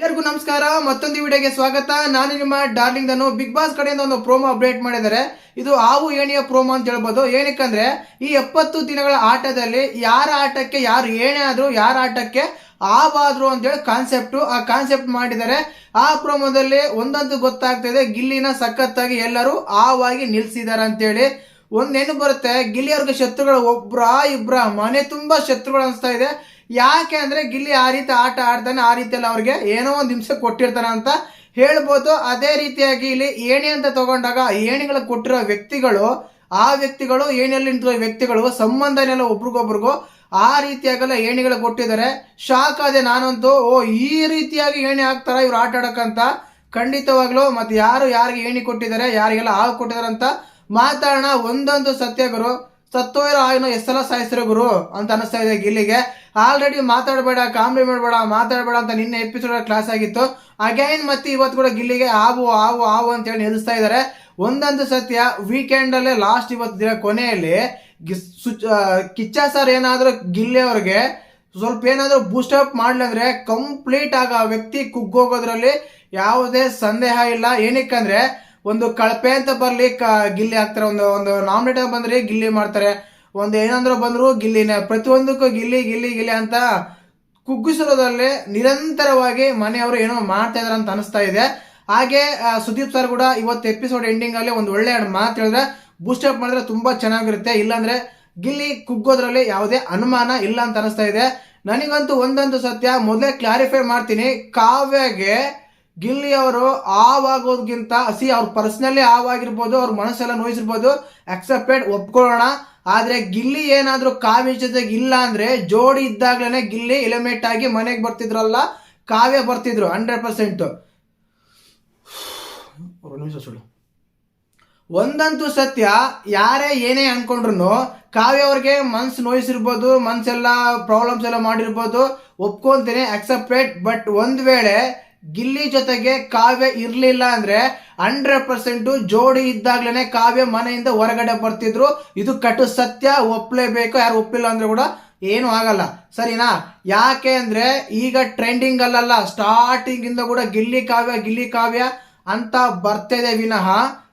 ಎಲ್ಲರಿಗೂ ನಮಸ್ಕಾರ, ಮತ್ತೊಂದು ವಿಡಿಯೋಗೆ ಸ್ವಾಗತ. ನಾನು ನಿಮ್ಮ ಡಾರ್ಲಿಂಗ್ ದನು. ಬಿಗ್ ಬಾಸ್ ಕಡೆಯಿಂದ ಒಂದು ಪ್ರೋಮೋ ಅಪ್ಡೇಟ್ ಮಾಡಿದ್ದಾರೆ. ಇದು ಹಾವು ಏಣಿಯ ಪ್ರೋಮೋ ಅಂತ ಹೇಳ್ಬೋದು. ಏನಕ್ಕಂದ್ರೆ, ಈ ಎಪ್ಪತ್ತು ದಿನಗಳ ಆಟದಲ್ಲಿ ಯಾರ ಆಟಕ್ಕೆ, ಯಾರು ಏಣೆ ಆದರೂ, ಯಾರ ಆಟಕ್ಕೆ ಆವಾದ್ರು ಅಂತೇಳಿ ಕಾನ್ಸೆಪ್ಟ್ ಆ ಕಾನ್ಸೆಪ್ಟ್ ಮಾಡಿದ್ದಾರೆ. ಆ ಪ್ರೋಮೋದಲ್ಲಿ ಒಂದಂತೂ ಗೊತ್ತಾಗ್ತಿದೆ ಗಿಲ್ಲಿನ ಸಖತ್ತಾಗಿ ಎಲ್ಲರೂ ಆವಾಗಿ ನಿಲ್ಸಿದ್ದಾರೆ ಅಂತೇಳಿ ಒಂದ್ ನೆನಪು ಬರುತ್ತೆ. ಗಿಲ್ಲಿಯವ್ರಿಗೆ ಶತ್ರುಗಳು ಒಬ್ರ ಇಬ್ರ ಮನೆ ತುಂಬಾ ಶತ್ರುಗಳು ಅನಿಸ್ತಾ ಇದೆ. ಯಾಕೆ ಅಂದರೆ ಗಿಲ್ಲಿ ಆ ರೀತಿ ಆಟ ಆಡ್ತಾನೆ ಆ ರೀತಿಯಲ್ಲಿ ಅವ್ರಿಗೆ ಏನೋ ಒಂದು ಹಿಂಸೆ ಕೊಟ್ಟಿರ್ತಾನೆ ಅಂತ ಹೇಳ್ಬೋದು. ಅದೇ ರೀತಿಯಾಗಿ ಇಲ್ಲಿ ಏಣಿ ಅಂತ ತಗೊಂಡಾಗ ಏಣಿಗಳು ಕೊಟ್ಟಿರೋ ವ್ಯಕ್ತಿಗಳು, ಆ ವ್ಯಕ್ತಿಗಳು, ಏಣಿಯಲ್ಲಿ ನಿಂತಿರೋ ವ್ಯಕ್ತಿಗಳು, ಸಂಬಂಧನೆಲ್ಲ ಒಬ್ರಿಗೊಬ್ರಿಗೂ ಆ ರೀತಿಯಾಗೆಲ್ಲ ಏಣಿಗಳು ಕೊಟ್ಟಿದ್ದಾರೆ. ಶಾಕ್ ಅದೇ ನಾನಂತೂ, ಓ, ಈ ರೀತಿಯಾಗಿ ಏಣಿ ಹಾಕ್ತಾರ ಇವ್ರು ಆಟ ಆಡೋಕ್ಕಂತ? ಖಂಡಿತವಾಗ್ಲೂ ಮತ್ತೆ ಯಾರು ಯಾರಿಗೆ ಏಣಿ ಕೊಟ್ಟಿದ್ದಾರೆ, ಯಾರಿಗೆಲ್ಲ ಹಾವು ಕೊಟ್ಟಿದ್ದಾರೆ ಅಂತ ಮಾತಾಡೋಣ. ಒಂದೊಂದು ಸತ್ಯ ಗುರು ಸತ್ತೋಯ್ರೋ ಆಯ್ನೋ ಎಷ್ಟೆಲ್ಲ ಸಾಯಿಸಿರೋ ಗುರು ಅಂತ ಅನಿಸ್ತಾ ಇದೆ ಗಿಲ್ಲಿಗೆ ಆಲ್ರೆಡಿ ಮಾತಾಡಬೇಡ ಕಾಮಿಡಿ ಮಾಡಬೇಡ, ಮಾತಾಡಬೇಡ ಅಂತ ನಿನ್ನೆ ಎಪಿಸೋಡ್ ಕ್ಲಾಸ್ ಆಗಿತ್ತು. ಅಗೈನ್ ಮತ್ತೆ ಇವತ್ತು ಕೂಡ ಗಿಲ್ಲಿಗೆ ಆವು ಆವು ಆವು ಅಂತ ಹೇಳಿ ನಿಲ್ಲಿಸ್ತಾ ಇದ್ದಾರೆ. ಒಂದೊಂದು ಸತ್ಯ ವೀಕೆಂಡ್ ಅಲ್ಲೇ ಲಾಸ್ಟ್ ಇವತ್ತು ದಿನ ಕೊನೆಯಲ್ಲಿ ಕಿಚ್ಚ ಸರ್ ಏನಾದ್ರೂ ಗಿಲ್ಲಿ ಅವ್ರಿಗೆ ಸ್ವಲ್ಪ ಏನಾದ್ರೂ ಬೂಸ್ಟ್ ಅಪ್ ಮಾಡ್ಲಿ ಅಂದ್ರೆ ಕಂಪ್ಲೀಟ್ ಆಗ ವ್ಯಕ್ತಿ ಕುಗ್ಗೋಗೋದ್ರಲ್ಲಿ ಯಾವುದೇ ಸಂದೇಹ ಇಲ್ಲ. ಏನಕ್ಕಂದ್ರೆ ಒಂದು ಕಳಪೆ ಅಂತ ಬರಲಿ, ಕ- ಗಿಲ್ಲಿ ಹಾಕ್ತಾರೆ. ಒಂದು ಒಂದು ನಾಮಿನೇಟ್ ಬಂದ್ರೆ ಗಿಲ್ಲಿ ಮಾಡ್ತಾರೆ. ಒಂದು ಏನಂದ್ರೆ ಬಂದ್ರು ಗಿಲ್ಲಿನೇ. ಪ್ರತಿಯೊಂದಕ್ಕೂ ಗಿಲ್ಲಿ ಗಿಲ್ಲಿ ಗಿಲ್ಲಿ ಅಂತ ಕುಗ್ಗಿಸಿರೋದ್ರಲ್ಲಿ ನಿರಂತರವಾಗಿ ಮನೆಯವರು ಏನೋ ಮಾಡ್ತಾ ಇದಾರೆ ಅಂತ ಅನಿಸ್ತಾ ಇದೆ. ಹಾಗೆ ಸುದೀಪ್ ಸರ್ ಕೂಡ ಇವತ್ತು ಎಪಿಸೋಡ್ ಎಂಡಿಂಗ್ ಅಲ್ಲಿ ಒಂದು ಒಳ್ಳೆ ಮಾತು ಹೇಳಿದ್ರೆ ಬೂಸ್ಟ್ ಅಪ್ ಮಾಡಿದ್ರೆ ತುಂಬಾ ಚೆನ್ನಾಗಿರುತ್ತೆ. ಇಲ್ಲಾಂದ್ರೆ ಗಿಲ್ಲಿ ಕುಗ್ಗೋದ್ರಲ್ಲಿ ಯಾವುದೇ ಅನುಮಾನ ಇಲ್ಲ ಅಂತ ಅನಿಸ್ತಾ ಇದೆ. ನನಗಂತೂ ಒಂದೊಂದು ಸತ್ಯ. ಮೊದಲೇ ಕ್ಲಾರಿಫೈ ಮಾಡ್ತೀನಿ. ಕಾವ್ಯಗೆ ಗಿಲ್ಲಿ ಅವರು ಆವಾಗೋದ್ಗಿಂತ ಸಿ ಅವ್ರ ಪರ್ಸನಲಿ ಆವಾಗಿರ್ಬೋದು ಅವ್ರ ಮನಸ್ಸೆಲ್ಲ ನೋಯಿಸಿರ್ಬೋದು ಅಕ್ಸೆಪ್ಟೆಡ್ ಒಪ್ಕೊಳ್ಳೋಣ. ಆದ್ರೆ ಗಿಲ್ಲಿ ಏನಾದ್ರೂ ಕಾವ್ಯ ಜೊತೆಗೆ ಇಲ್ಲ ಅಂದ್ರೆ ಜೋಡಿ ಇದ್ದಾಗ್ಲೇನೆ ಗಿಲ್ಲಿ ಎಲಿಮೇಟ್ ಆಗಿ ಮನೆಗೆ ಬರ್ತಿದ್ರಲ್ಲ ಕಾವ್ಯ ಬರ್ತಿದ್ರು ಹಂಡ್ರೆಡ್ ಪರ್ಸೆಂಟ್ ನಿಮಿಷ ಸುಳ್ಳು. ಒಂದಂತೂ ಸತ್ಯ ಯಾರೇ ಏನೇ ಅನ್ಕೊಂಡ್ರು ಕಾವ್ಯ ಅವ್ರಿಗೆ ಮನ್ಸು ನೋಯಿಸಿರ್ಬೋದು ಮನ್ಸೆಲ್ಲ ಪ್ರಾಬ್ಲಮ್ಸ್ ಎಲ್ಲ ಮಾಡಿರ್ಬೋದು ಒಪ್ಕೊಂತೀನಿ ಅಕ್ಸೆಪ್ಟೆಡ್ ಬಟ್ ಒಂದ್ ವೇಳೆ ಗಿಲ್ಲಿ ಜೊತೆಗೆ ಕಾವ್ಯ ಇರಲಿಲ್ಲ ಅಂದ್ರೆ ಹಂಡ್ರೆಡ್ ಪರ್ಸೆಂಟ್ ಜೋಡಿ ಇದ್ದಾಗ್ಲೇನೆ ಕಾವ್ಯ ಮನೆಯಿಂದ ಹೊರಗಡೆ ಬರ್ತಿದ್ರು. ಇದು ಕಟು ಸತ್ಯ, ಒಪ್ಲೇಬೇಕು, ಯಾರು ಒಪ್ಪಿಲ್ಲ ಅಂದ್ರೆ ಕೂಡ ಏನು ಆಗಲ್ಲ. ಸರಿನಾ? ಯಾಕೆ ಅಂದ್ರೆ ಈಗ ಟ್ರೆಂಡಿಂಗ್ ಅಲ್ಲಲ್ಲ ಸ್ಟಾರ್ಟಿಂಗ್ ಇಂದ ಕೂಡ ಗಿಲ್ಲಿ ಕಾವ್ಯ ಗಿಲ್ಲಿ ಕಾವ್ಯ ಅಂತ ಬರ್ತಿದೆ ವಿನಃ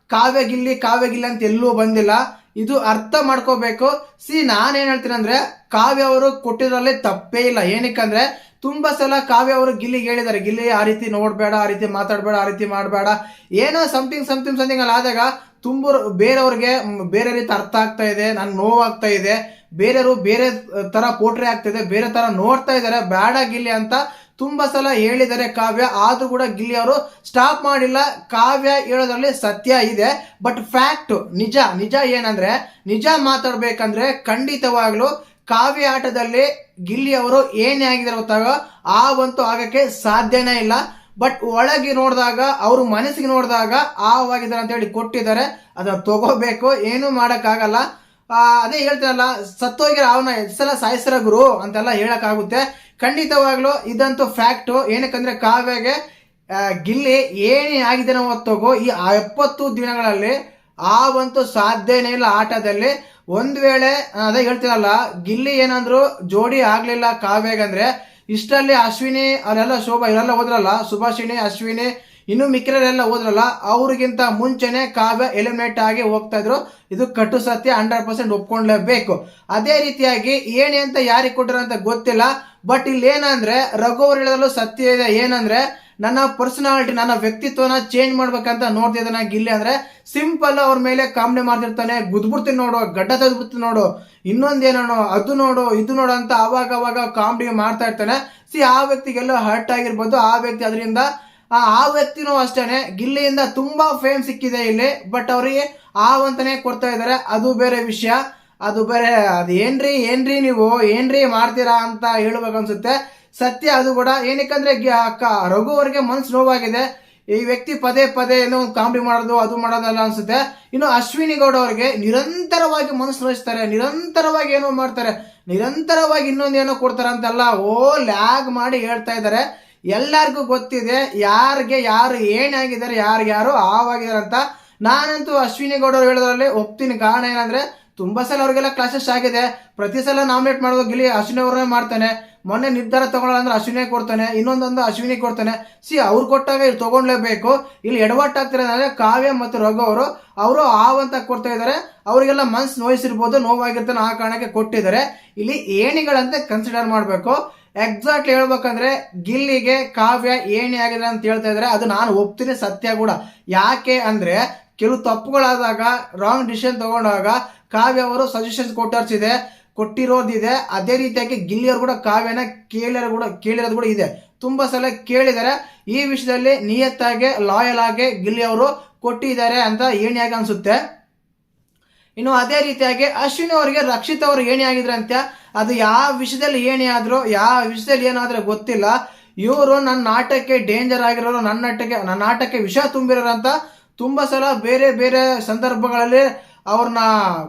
ಕಾವ್ಯ ಗಿಲ್ಲಿ ಕಾವ್ಯ ಗಿಲ್ಲಿ ಅಂತ ಎಲ್ಲೂ ಬಂದಿಲ್ಲ. ಇದು ಅರ್ಥ ಮಾಡ್ಕೋಬೇಕು. ಸಿ, ನಾನೇನ್ ಹೇಳ್ತೀನಿ ಅಂದ್ರೆ ಕಾವ್ಯ ಅವರು ಕೊಟ್ಟಿದ್ರಲ್ಲಿ ತಪ್ಪೇ ಇಲ್ಲ. ಏನಕ್ಕಂದ್ರೆ ತುಂಬಾ ಸಲ ಕಾವ್ಯ ಅವರು ಗಿಲ್ಲಿಗೆ ಹೇಳಿದ್ದಾರೆ, ಗಿಲ್ಲಿ ಆ ರೀತಿ ನೋಡ್ಬೇಡ, ಆ ರೀತಿ ಮಾತಾಡ್ಬೇಡ, ಆ ರೀತಿ ಮಾಡಬೇಡ. ಏನೋ ಸಮಥಿಂಗ್ ಸಮಥಿಂಗ್ ಸಮಥಿಂಗ್ ಅಲ್ಲಿ ಆದಾಗ ತುಂಬ ಬೇರೆಯವ್ರಿಗೆ ಬೇರೆ ರೀತಿ ಅರ್ಥ ಆಗ್ತಾ ಇದೆ ನನ್ಗೆ ನೋವಾಗ್ತಾ ಇದೆ. ಬೇರೆಯವರು ಬೇರೆ ತರ ಪೋಟ್ರೆ ಇದೆ, ಬೇರೆ ತರ ನೋಡ್ತಾ ಇದ್ದಾರೆ. ಬೇಡ ಗಿಲ್ಲಿ ಅಂತ ತುಂಬಾ ಸಲ ಹೇಳಿದ್ದಾರೆ ಕಾವ್ಯ. ಆದ್ರೂ ಕೂಡ ಗಿಲ್ಲಿ ಅವರು ಸ್ಟಾಪ್ ಮಾಡಿಲ್ಲ. ಕಾವ್ಯ ಹೇಳೋದ್ರಲ್ಲಿ ಸತ್ಯ ಇದೆ. ಬಟ್ ಫ್ಯಾಕ್ಟ್ ನಿಜ ನಿಜ ಏನಂದ್ರೆ, ನಿಜ ಮಾತಾಡ್ಬೇಕಂದ್ರೆ ಖಂಡಿತವಾಗ್ಲೂ ಕಾವ್ಯ ಆಟದಲ್ಲಿ ಗಿಲ್ಲಿ ಅವರು ಏನೇ ಆಗಿದ್ದಾರೆ ಗೊತ್ತಾಗ ಆ ಒಂದು ಆಗಕ್ಕೆ ಸಾಧ್ಯನೇ ಇಲ್ಲ. ಬಟ್ ಒಳಗೆ ನೋಡಿದಾಗ, ಅವರು ಮನಸ್ಸಿಗೆ ನೋಡಿದಾಗ ಆವಾಗಿದ್ದಾರೆ ಅಂತ ಹೇಳಿ ಕೊಟ್ಟಿದ್ದಾರೆ. ಅದನ್ನ ತಗೋಬೇಕು, ಏನು ಮಾಡಕ್ಕಾಗಲ್ಲ. ಅದೇ ಹೇಳ್ತಾರಲ್ಲ ಸತ್ತೋಗಿರೋ ಅವನ ಎಷ್ಟೆಲ್ಲ ಸಾಯಿಸ್ರ ಗುರು ಅಂತೆಲ್ಲ ಹೇಳಕ್ಕಾಗುತ್ತೆ. ಖಂಡಿತವಾಗ್ಲೂ ಇದಂತೂ ಫ್ಯಾಕ್ಟು. ಏನಕ್ಕಂದ್ರೆ ಕಾವ್ಯಗೆ ಗಿಲ್ಲಿ ಏನೇ ಆಗಿದೆ ಹೊತ್ತೋಗೋ ಈ ಎಪ್ಪತ್ತು ದಿನಗಳಲ್ಲಿ ಆ ಒಂದು ಸಾಧ್ಯನೇ ಇಲ್ಲ ಆಟದಲ್ಲಿ. ಒಂದ್ ವೇಳೆ ಅದೇ ಹೇಳ್ತೀರಲ್ಲ ಗಿಲ್ಲಿ ಏನಂದ್ರು ಜೋಡಿ ಆಗ್ಲಿಲ್ಲ ಕಾವ್ಯಗಂದ್ರೆ ಇಷ್ಟರಲ್ಲಿ ಅಶ್ವಿನಿ ಅವರೆಲ್ಲ ಶೋಭಾ ಇವರೆಲ್ಲ ಹೋದ್ರಲ್ಲ, ಸುಭಾಷಿಣಿ, ಅಶ್ವಿನಿ, ಇನ್ನು ಮಿಕ್ಕಿರೋರೆಲ್ಲ ಹೋದ್ರಲ್ಲ, ಅವ್ರಿಗಿಂತ ಮುಂಚೆನೆ ಕಾವ್ಯ ಎಲಿಮಿನೇಟ್ ಆಗಿ ಹೋಗ್ತಾ ಇದ್ರು. ಇದು ಕಟ್ಟು ಸತ್ಯ ಹಂಡ್ರೆಡ್ ಪರ್ಸೆಂಟ್ ಒಪ್ಕೊಂಡ್ಲೇಬೇಕು. ಅದೇ ರೀತಿಯಾಗಿ ಏನೇ ಅಂತ ಯಾರಿಗೆ ಕೊಟ್ಟರು ಅಂತ ಗೊತ್ತಿಲ್ಲ ಬಟ್ ಇಲ್ಲಿ ಏನಂದ್ರೆ ರಘು ಅವ್ರು ಹೇಳೋದ್ರಲ್ಲೂ ಸತ್ಯ ಇದೆ. ಏನಂದ್ರೆ ನನ್ನ ಪರ್ಸನಾಲಿಟಿ ನನ್ನ ವ್ಯಕ್ತಿತ್ವನ ಚೇಂಜ್ ಮಾಡ್ಬೇಕಂತ ನೋಡ್ತಿದ್ದಾನೆ ಗಿಲ್ಲಿ ಅಂದ್ರೆ ಸಿಂಪಲ್ ಅವ್ರ ಮೇಲೆ ಕಾಮನೆ ಮಾಡ್ತಿರ್ತಾನೆ, ಗುದ್ಬಿಡ್ತೀನಿ ನೋಡು, ಗಡ್ಡ ತೆಗೆದ್ಬಿಡ್ತೀನಿ ನೋಡು ಇನ್ನೊಂದೇನೋ ಅದು ನೋಡು, ಇದು ನೋಡು ಅಂತ ಅವಾಗ ಅವಾಗ ಕಾಮಿಡಿ ಮಾಡ್ತಾ ಇರ್ತಾನೆ. ಸಿ ಆ ವ್ಯಕ್ತಿಗೆಲ್ಲ ಹರ್ಟ್ ಆಗಿರ್ಬೋದು, ಆ ವ್ಯಕ್ತಿ ಅದರಿಂದ, ಆ ವ್ಯಕ್ತಿನೂ ಅಷ್ಟೇನೆ, ಗಿಲ್ಲಿಯಿಂದ ತುಂಬಾ ಫೇಮ್ ಸಿಕ್ಕಿದೆ ಇಲ್ಲಿ ಬಟ್ ಅವ್ರಿಗೆ ಆ ಅಂತಾನೆ ಕೊಡ್ತಾ ಇದ್ದಾರೆ. ಅದು ಬೇರೆ ವಿಷಯ, ಅದು ಬೇರೆ ಅದು ಏನ್ರಿ ಏನ್ರಿ ನೀವು, ಏನ್ರಿ ಮಾಡ್ತೀರಾ ಅಂತ ಹೇಳ್ಬೇಕನ್ಸುತ್ತೆ ಸತ್ಯ ಅದು ಕೂಡ. ಏನಕ್ಕಂದ್ರೆ ಅಕ್ಕ ರಘು ಅವ್ರಿಗೆ ಮನ್ಸು ನೋವಾಗಿದೆ. ಈ ವ್ಯಕ್ತಿ ಪದೇ ಪದೇ ಏನೋ ಒಂದು ಕಾಮಿಡಿ ಮಾಡೋದು, ಅದು ಮಾಡೋದಲ್ಲ ಅನ್ಸುತ್ತೆ. ಇನ್ನು ಅಶ್ವಿನಿ ಗೌಡ ಅವ್ರಿಗೆ ನಿರಂತರವಾಗಿ ಮನಸ್ಸು ನೋಯಿಸ್ತಾರೆ, ನಿರಂತರವಾಗಿ ಏನೋ ಮಾಡ್ತಾರೆ, ನಿರಂತರವಾಗಿ ಇನ್ನೊಂದೇನೋ ಕೊಡ್ತಾರೆ ಅಂತೆಲ್ಲ ಓ ಲ್ಯಾಗ್ ಮಾಡಿ ಹೇಳ್ತಾ ಇದ್ದಾರೆ. ಎಲ್ಲರಿಗೂ ಗೊತ್ತಿದೆ ಯಾರಿಗೆ ಯಾರು ಏನಾಗಿದ್ದಾರೆ ಯಾರು ಯಾರು ಆವಾಗಿದ್ದಾರೆ ಅಂತ. ನಾನಂತೂ ಅಶ್ವಿನಿ ಗೌಡ ಅವ್ರು ಹೇಳೋದ್ರಲ್ಲಿ ಒಪ್ತೀನಿ. ಕಾರಣ ಏನಂದ್ರೆ ತುಂಬಾ ಸಲ ಅವ್ರಿಗೆಲ್ಲ ಕ್ಲಾಸಸ್ ಆಗಿದೆ. ಪ್ರತಿ ಸಲ ನಾಮಿನೇಟ್ ಮಾಡೋದು ಗಿಲಿ ಅಶ್ವಿನಿ ಅವ್ರನ್ನೇ ಮಾಡ್ತಾನೆ. ಮೊನ್ನೆ ನಿರ್ಧಾರ ತಗೊಳ್ಳಲ್ಲ ಅಂದ್ರೆ ಅಶ್ವಿನಿ ಕೊಡ್ತಾನೆ, ಇನ್ನೊಂದೊಂದು ಅಶ್ವಿನಿ ಕೊಡ್ತಾನೆ. ಸಿ ಅವ್ರು ಕೊಟ್ಟಾಗ ಇಲ್ಲಿ ತಗೊಂಡ್ಲೇಬೇಕು. ಇಲ್ಲಿ ಎಡವಟ್ಟಾಗ್ತಾರೆ ಅಂದ್ರೆ ಕಾವ್ಯ ಮತ್ತು ರಘು ಅವರು ಅವರು ಆವಂತ ಕೊಡ್ತಾ ಇದ್ದಾರೆ. ಅವರಿಗೆಲ್ಲ ಮನ್ಸು ನೋಯಿಸಿರ್ಬೋದು, ನೋವಾಗಿರ್ತಾನೆ ಆ ಕಾರಣಕ್ಕೆ ಕೊಟ್ಟಿದ್ದಾರೆ. ಇಲ್ಲಿ ಏಣಿಗಳಂತೆ ಕನ್ಸಿಡರ್ ಮಾಡಬೇಕು. ಎಕ್ಸಾಕ್ಟ್ಲಿ ಹೇಳ್ಬೇಕಂದ್ರೆ ಗಿಲ್ಲಿಗೆ ಕಾವ್ಯ ಏಣಿ ಆಗಿದೆ ಅಂತ ಹೇಳ್ತಾ ಇದ್ದಾರೆ. ಅದು ನಾನು ಒಪ್ತೀನಿ ಸತ್ಯ ಕೂಡ. ಯಾಕೆ ಅಂದ್ರೆ ಕೆಲವು ತಪ್ಪುಗಳಾದಾಗ ರಾಂಗ್ ಡಿಸಿಷನ್ ತಗೊಂಡಾಗ ಕಾವ್ಯ ಅವರು ಸಜೆಷನ್ಸ್ ಕೊಟ್ಟರ್ಸಿದೆ, ಕೊಟ್ಟಿರೋದಿದೆ. ಅದೇ ರೀತಿಯಾಗಿ ಗಿಲ್ಲಿಯವರು ಕೂಡ ಕಾವ್ಯನ ಕೇಳಿರೋ ಕೂಡ, ಕೇಳಿರೋದು ಕೂಡ ಇದೆ. ತುಂಬಾ ಸಲ ಕೇಳಿದ್ದಾರೆ. ಈ ವಿಷಯದಲ್ಲಿ ನಿಯತ್ತಾಗಿ ಲಾಯಲ್ ಆಗಿ ಗಿಲ್ಲಿ ಅವರು ಕೊಟ್ಟಿದ್ದಾರೆ ಅಂತ ಏಣಿಯಾಗಿ ಅನ್ಸುತ್ತೆ. ಇನ್ನು ಅದೇ ರೀತಿಯಾಗಿ ಅಶ್ವಿನಿ ಅವರಿಗೆ ರಕ್ಷಿತ್ ಅವರು ಏಣಿ ಆಗಿದ್ರಂತೆ ಅದು ಯಾವ ವಿಷಯದಲ್ಲಿ ಏಣಿ ಆದರೂ ಯಾವ ವಿಷಯದಲ್ಲಿ ಏನಾದರೂ ಗೊತ್ತಿಲ್ಲ. ಇವರು ನನ್ನ ಆಟಕ್ಕೆ ಡೇಂಜರ್ ಆಗಿರೋರು, ನನ್ನ ಆಟಕ್ಕೆ ನನ್ನ ಆಟಕ್ಕೆ ವಿಷ ತುಂಬಿರೋರು ಅಂತ ತುಂಬಾ ಸಲ ಬೇರೆ ಬೇರೆ ಸಂದರ್ಭಗಳಲ್ಲಿ ಅವ್ರನ್ನ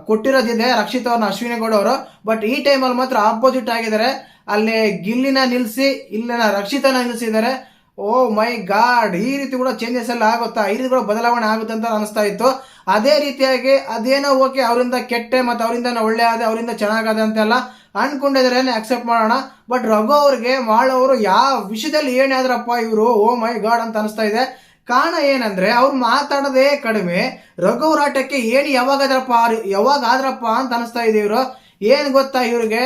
ಕೊಟ್ಟಿರೋದಿದೆ. ರಕ್ಷಿತ್ ಅವ್ರನ್ನ ಅಶ್ವಿನಿ ಗೌಡ ಅವರು. ಬಟ್ ಈ ಟೈಮಲ್ಲಿ ಮಾತ್ರ ಆಪೋಸಿಟ್ ಆಗಿದ್ದಾರೆ. ಅಲ್ಲಿ ಗಿಲ್ಲಿನ ನಿಲ್ಲಿಸಿ ಇಲ್ಲಿನ ರಕ್ಷಿತನ ನಿಲ್ಲಿಸಿದ್ದಾರೆ ಓ ಮೈ ಗಾಡ್, ಈ ರೀತಿ ಕೂಡ ಚೇಂಜಸ್ ಎಲ್ಲ ಆಗುತ್ತಾ? ಈ ರೀತಿ ಕೂಡ ಬದಲಾವಣೆ ಆಗುತ್ತೆ ಅಂತ ಅನಿಸ್ತಾ ಇತ್ತು. ಅದೇ ರೀತಿಯಾಗಿ ಅದೇನೋ ಓಕೆ, ಅವರಿಂದ ಕೆಟ್ಟೆ ಮತ್ತು ಅವರಿಂದ ಒಳ್ಳೆ ಆದ ಅವರಿಂದ ಚೆನ್ನಾಗದೆ ಅಂತೆಲ್ಲ ಅನ್ಕೊಂಡಿದ್ರೆ ಅಕ್ಸೆಪ್ಟ್ ಮಾಡೋಣ. ಬಟ್ ರಘು ಅವ್ರಿಗೆ ಮಾಡೋರು ಯಾವ ವಿಷಯದಲ್ಲಿ ಏನಾದ್ರಪ್ಪ ಇವರು, ಓ ಮೈ ಗಾಡ್ ಅಂತ ಅನಿಸ್ತಾ ಇದೆ. ಕಾರಣ ಏನಂದ್ರೆ ಅವ್ರು ಮಾತಾಡೋದೇ ಕಡಿಮೆ, ರಘು ಹೋರಾಟಕ್ಕೆ ಏನು ಯಾವಾಗ ಆದ್ರಪ್ಪ ಯಾವಾಗ ಆದ್ರಪ್ಪ ಅಂತ ಅನಿಸ್ತಾ ಇದೆ ಇವರು. ಏನು ಗೊತ್ತಾ ಇವ್ರಿಗೆ?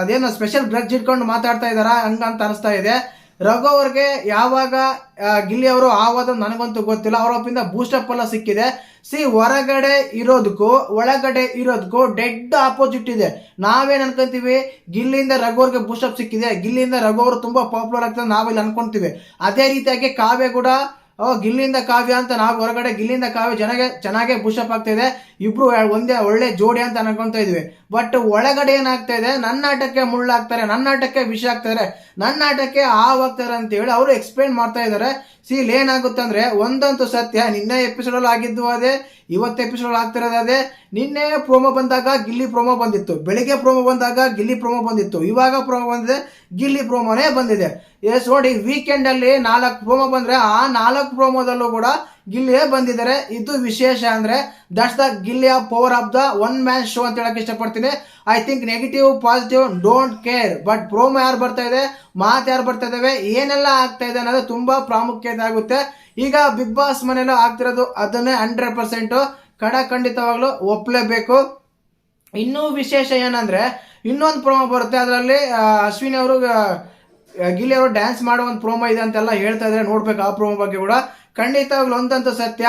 ಅದೇನೋ ಸ್ಪೆಷಲ್ ಬ್ಲಡ್ ಇಟ್ಕೊಂಡು ಮಾತಾಡ್ತಾ ಇದ್ದಾರಾ? ಹಂಗಂತ ಅನಿಸ್ತಾ ಇದೆ. ರಘು ಅವ್ರಿಗೆ ಯಾವಾಗ ಗಿಲ್ಲಿ ಅವರು ಆವಾದ ನನಗಂತೂ ಗೊತ್ತಿಲ್ಲ. ಅವ್ರ ಒಪ್ಪಿಂದ ಬೂಸ್ಟಪ್ ಎಲ್ಲ ಸಿಕ್ಕಿದೆ. ಸಿ, ಹೊರಗಡೆ ಇರೋದಕ್ಕೂ ಒಳಗಡೆ ಇರೋದಕ್ಕೂ ಡೆಡ್ ಆಪೋಸಿಟ್ ಇದೆ. ನಾವೇನು ಅನ್ಕೊಂತೀವಿ? ಗಿಲ್ಲಿಯಿಂದ ರಘು ಅವ್ರಿಗೆ ಬೂಸ್ಟಪ್ ಸಿಕ್ಕಿದೆ. ಗಿಲ್ಲಿಯಿಂದ ರಘು ಅವರು ತುಂಬಾ ಪಾಪ್ಯುಲರ್ ಆಗ್ತದೆ ನಾವಿಲ್ಲಿ ಅನ್ಕೊಂತೀವಿ. ಅದೇ ರೀತಿಯಾಗಿ ಕಾವ್ಯ ಕೂಡ, ಓ ಗಿಲ್ಲಿಂದ ಕಾವ್ಯ ಅಂತ ನಾವು ಹೊರಗಡೆ ಗಿಲ್ಲಿಂದ ಕಾವ್ಯ ಚೆನ್ನಾಗೆ ಚೆನ್ನಾಗೆ ಬುಷಪ್ ಆಗ್ತಾ ಇದೆ. ಇಬ್ರು ಒಂದೇ ಒಳ್ಳೆ ಜೋಡಿ ಅಂತ ಅನ್ಕೊಂತ ಇದ್ವಿ. ಬಟ್ ಒಳಗಡೆ ಏನಾಗ್ತಾ ಇದೆ? ನನ್ನ ಆಟಕ್ಕೆ ಮುಳ್ಳಾಗ್ತಾರೆ ನನ್ನ ಆಟಕ್ಕೆ ವಿಷ ಆಗ್ತಾರೆ ನನ್ನ ಆಟಕ್ಕೆ ಆವಾಗ್ತಾರೆ ಅಂತ ಹೇಳಿ ಅವರು ಎಕ್ಸ್ಪ್ಲೇನ್ ಮಾಡ್ತಾ ಇದ್ದಾರೆ ಸೀಲ್ ಏನಾಗುತ್ತೆ ಅಂದ್ರೆ, ಒಂದಂತೂ ಸತ್ಯ, ನಿನ್ನೆ ಎಪಿಸೋಡ್ ಅಲ್ಲಿ ಆಗಿದ್ದು ಅದೇ, ಇವತ್ತು ಎಪಿಸೋಡ್ ಆಗ್ತಿರೋದು ಅದೇ. ನಿನ್ನೆ ಪ್ರೋಮೋ ಬಂದಾಗ ಗಿಲ್ಲಿ ಪ್ರೋಮೋ ಬಂದಿತ್ತು. ಬೆಳಿಗ್ಗೆ ಪ್ರೋಮೋ ಬಂದಾಗ ಗಿಲ್ಲಿ ಪ್ರೋಮೋ ಬಂದಿತ್ತು. ಇವಾಗ ಪ್ರೋಮೋ ಬಂದಿದೆ, ಗಿಲ್ಲಿ ಪ್ರೋಮೋನೇ ಬಂದಿದೆ. ಎಸ್ ನೋಡಿ ವೀಕೆಂಡ್ ಅಲ್ಲಿ ನಾಲ್ಕು ಪ್ರೋಮೋ ಬಂದ್ರೆ, ಆ ನಾಲ್ಕು ಪ್ರೋಮೋದಲ್ಲೂ ಕೂಡ ಗಿಲ್ಲಿಯೇ ಬಂದಿದ್ದಾರೆ. ಇದು ವಿಶೇಷ ಅಂದ್ರೆ that's the ಗಿಲ್ಲಿಯ power of the one man show ಅಂತ ಹೇಳಕ್ ಇಷ್ಟಪಡ್ತೀನಿ. I think negative positive don't care but promo ಯಾರು ಬರ್ತಾ ಇದೆ? ಮಾತು ಯಾರು ಬರ್ತಾ ಇದಾವೆ? ಏನೆಲ್ಲ ಆಗ್ತಾ ಇದೆ ಅನ್ನೋದು ತುಂಬಾ ಪ್ರಾಮುಖ್ಯತೆ ಆಗುತ್ತೆ. ಈಗ ಬಿಗ್ ಬಾಸ್ ಮನೆಯಲ್ಲೂ ಆಗ್ತಿರೋದು ಅದನ್ನೇ ಹಂಡ್ರೆಡ್ ಪರ್ಸೆಂಟ್ ಕಡ ಖಂಡಿತವಾಗ್ಲೂ ಒಪ್ಪಲೇಬೇಕು ಇನ್ನೂ ವಿಶೇಷ ಏನಂದ್ರೆ, ಇನ್ನೊಂದು ಪ್ರೋಮೋ ಬರುತ್ತೆ. ಅದರಲ್ಲಿ ಅಶ್ವಿನಿ ಅವರು ಗಿಲ್ಲಿ ಅವರು ಡ್ಯಾನ್ಸ್ ಮಾಡೋ ಒಂದು ಪ್ರೋಮೋ ಇದೆ ಅಂತೆಲ್ಲ ಹೇಳ್ತಾ ಇದ್ದಾರೆ ನೋಡ್ಬೇಕು ಆ ಪ್ರೋಮೋ ಬಗ್ಗೆ ಕೂಡ. ಖಂಡಿತವಾಗ್ಲೂ ಒಂದಂತೂ ಸತ್ಯ.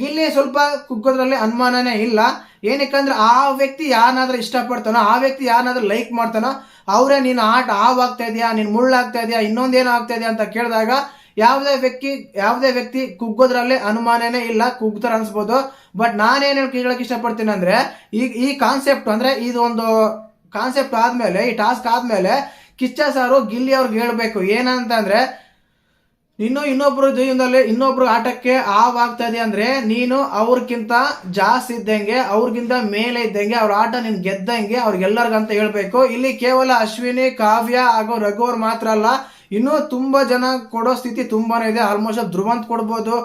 ಗಿಲ್ಲಿ ಸ್ವಲ್ಪ ಕುಗ್ಗೋದ್ರಲ್ಲಿ ಅನುಮಾನನೇ ಇಲ್ಲ. ಏನಕ್ಕಂದ್ರೆ ಆ ವ್ಯಕ್ತಿ ಯಾರನ್ನಾದ್ರೂ ಇಷ್ಟಪಡ್ತಾನೋ, ಆ ವ್ಯಕ್ತಿ ಯಾರನ್ನಾದ್ರೂ ಲೈಕ್ ಮಾಡ್ತಾನೋ, ಅವರೇ ನೀನು ಆಟ ಹಾವಾಗ್ತಾ ಇದೆಯಾ, ನೀನು ಮುಳ್ಳಾಗ್ತಾ ಇದೆಯಾ, ಇನ್ನೊಂದೇನೋ ಆಗ್ತಾ ಇದೆಯಾ ಅಂತ ಕೇಳಿದಾಗ ಯಾವುದೇ ವ್ಯಕ್ತಿ ಯಾವುದೇ ವ್ಯಕ್ತಿ ಕುಗ್ಗೋದ್ರಲ್ಲಿ ಅನುಮಾನನೇ ಇಲ್ಲ, ಕುಗ್ತಾರ ಅನ್ಸ್ಬೋದು. ಬಟ್ ನಾನೇನು ಕೇಳಕ್ ಇಷ್ಟಪಡ್ತೀನಿ ಅಂದ್ರೆ ಈ ಈ ಕಾನ್ಸೆಪ್ಟ್ ಅಂದ್ರೆ ಇದೊಂದು ಕಾನ್ಸೆಪ್ಟ್ ಆದಮೇಲೆ, ಈ ಟಾಸ್ಕ್ ಆದಮೇಲೆ ಕಿಚ್ಚ ಸಾರು ಗಿಲ್ಲಿ ಅವ್ರಿಗೆ ಹೇಳಬೇಕು. ಏನಂತಂದ್ರೆ ಇನ್ನು ಇನ್ನೊಬ್ರು ಜೀವನದಲ್ಲಿ ಇನ್ನೊಬ್ರು ಆಟಕ್ಕೆ ಆವಾಗ್ತಾ ಇದೆ ಅಂದ್ರೆ ನೀನು ಅವ್ರಿಗಿಂತ ಜಾಸ್ತಿ ಇದ್ದಂಗೆ, ಅವ್ರಿಗಿಂತ ಮೇಲೆ ಇದ್ದಂಗೆ, ಅವ್ರ ಆಟ ನೀನು ಗೆದ್ದಂಗೆ ಅವ್ರಿಗೆಲ್ಲರಿಗಂತ ಹೇಳ್ಬೇಕು. ಇಲ್ಲಿ ಕೇವಲ ಅಶ್ವಿನಿ, ಕಾವ್ಯ ಹಾಗೂ ರಘು ಅವ್ರು ಮಾತ್ರ ಅಲ್ಲ, ಇನ್ನೂ ತುಂಬಾ ಜನ ಕೊಡೋ ಸ್ಥಿತಿ ತುಂಬಾನೇ ಇದೆ. ಆಲ್ಮೋಸ್ಟ್ ಧ್ರುವಂತ್ ಕೊಡ್ಬೋದು,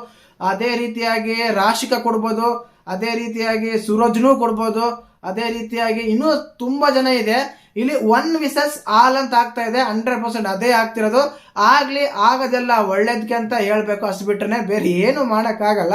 ಅದೇ ರೀತಿಯಾಗಿ ರಾಶಿಕ ಕೊಡ್ಬೋದು, ಅದೇ ರೀತಿಯಾಗಿ ಸೂರಜ್ನೂ ಕೊಡ್ಬೋದು, ಅದೇ ರೀತಿಯಾಗಿ ಇನ್ನೂ ತುಂಬಾ ಜನ ಇದೆ. ಇಲ್ಲಿ ಒನ್ ವಿಸಸ್ ಆಲ್ ಅಂತ ಆಗ್ತಾ ಇದೆ ಹಂಡ್ರೆಡ್ ಪರ್ಸೆಂಟ್ ಅದೇ ಆಗ್ತಿರೋದು. ಆಗ್ಲಿ ಆಗೋದೆಲ್ಲ ಒಳ್ಳೇದಕ್ಕೆ ಅಂತ ಹೇಳ್ಬೇಕು ಅಷ್ಟು ಬಿಟ್ರೆ ಬೇರೆ ಏನು ಮಾಡೋಕ್ಕಾಗಲ್ಲ.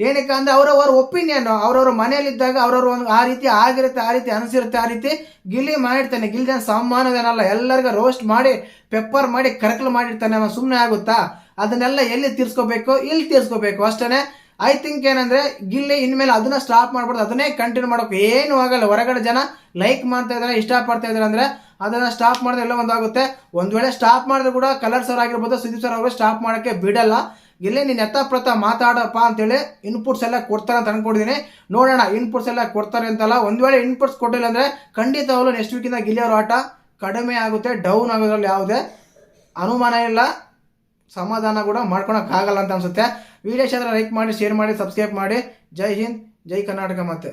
ಏನಕ್ಕೆ ಅಂದ್ರೆ ಅವರವ್ರ ಒಪಿನಿಯನ್ ಅವ್ರವ್ರ ಮನೆಯಲ್ಲಿದ್ದಾಗ ಅವ್ರವ್ರ ಒಂದು ಆ ರೀತಿ ಆಗಿರುತ್ತೆ, ಆ ರೀತಿ ಅನಿಸಿರುತ್ತೆ, ಆ ರೀತಿ ಗಿಲ್ಲಿ ಮಾಡಿರ್ತಾನೆ. ಗಿಲ್ಲಿ ಸಾಮಾನ್ಯದೇನಲ್ಲ ಎಲ್ಲರಿಗೂ ರೋಸ್ಟ್ ಮಾಡಿ ಪೆಪ್ಪರ್ ಮಾಡಿ, ಕರಕಲು ಮಾಡಿರ್ತಾನೆ. ಅವನು ಸುಮ್ಮನೆ ಆಗುತ್ತಾ? ಅದನ್ನೆಲ್ಲ ಎಲ್ಲಿ ತೀರ್ಸ್ಕೋಬೇಕು? ಇಲ್ಲಿ ತೀರ್ಸ್ಕೋಬೇಕು ಅಷ್ಟೇ ಐ ಥಿಂಕ್ ಏನಂದ್ರೆ ಗಿಲ್ಲಿ ಇನ್ಮೇಲೆ ಅದನ್ನ ಸ್ಟಾಪ್ ಮಾಡ್ಬಾರ್ದು ಅದನ್ನೇ ಕಂಟಿನ್ಯೂ ಮಾಡೋಕೆ ಏನು ಆಗಲ್ಲ. ಹೊರಗಡೆ ಜನ ಲೈಕ್ ಮಾಡ್ತಾ ಇದ್ದಾರೆ, ಇಷ್ಟಪಡ್ತಾ ಇದಾರೆ ಅಂದ್ರೆ ಅದನ್ನ ಸ್ಟಾಪ್ ಮಾಡಿದ್ರೆ ಎಲ್ಲ ಒಂದಾಗುತ್ತೆ. ಒಂದ್ ವೇಳೆ ಸ್ಟಾಪ್ ಮಾಡಿದ್ರೆ ಕೂಡ ಕಲರ್ ಸರ್ ಆಗಿರ್ಬೋದು, ಸುದೀಪ್ ಸರ್ ಅವರು ಸ್ಟಾಪ್ ಮಾಡೋಕ್ಕೆ ಬಿಡಲ್ಲ. ಗಿಲ್ಲಿ ನೀನು ಎತ್ತ ಪ್ರತ ಮಾತಾಡಪ್ಪ ಅಂತೇಳಿ ಇನ್ಪುಟ್ಸ್ ಎಲ್ಲ ಕೊಡ್ತಾರೆ ಅಂತ ಅನ್ಕೊಂಡಿದ್ದೀನಿ ನೋಡೋಣ ಇನ್ಪುಟ್ಸ್ ಎಲ್ಲ ಕೊಡ್ತಾರೆ ಅಂತಲ್ಲ. ಒಂದ್ ವೇಳೆ ಇನ್ಪುಟ್ಸ್ ಕೊಟ್ಟಿಲ್ಲ ಅಂದ್ರೆ ಖಂಡಿತವಾಗ್ಲೂ ನೆಕ್ಸ್ಟ್ ವೀಕಿಂದ ಗಿಲ್ಲಿ ಅವ್ರ ಆಟ ಕಡಿಮೆ ಆಗುತ್ತೆ ಡೌನ್ ಆಗೋದ್ರಲ್ಲಿ ಯಾವುದೇ ಅನುಮಾನ ಇಲ್ಲ. ಸಮಾಧಾನ ಕೂಡ ಮಾಡ್ಕೊಳಕ್ ಆಗಲ್ಲ ಅಂತ ಅನ್ಸುತ್ತೆ. ವಿಡಿಯೋ ಇಷ್ಟ ಲೈಕ್ ಮಾಡಿ ಶೇರ್ ಮಾಡಿ ಸಬ್ಸ್ಕ್ರೈಬ್ ಮಾಡಿ. ಜೈ ಹಿಂದ್ ಜೈ ಕರ್ನಾಟಕ ಮತ್ತೆ.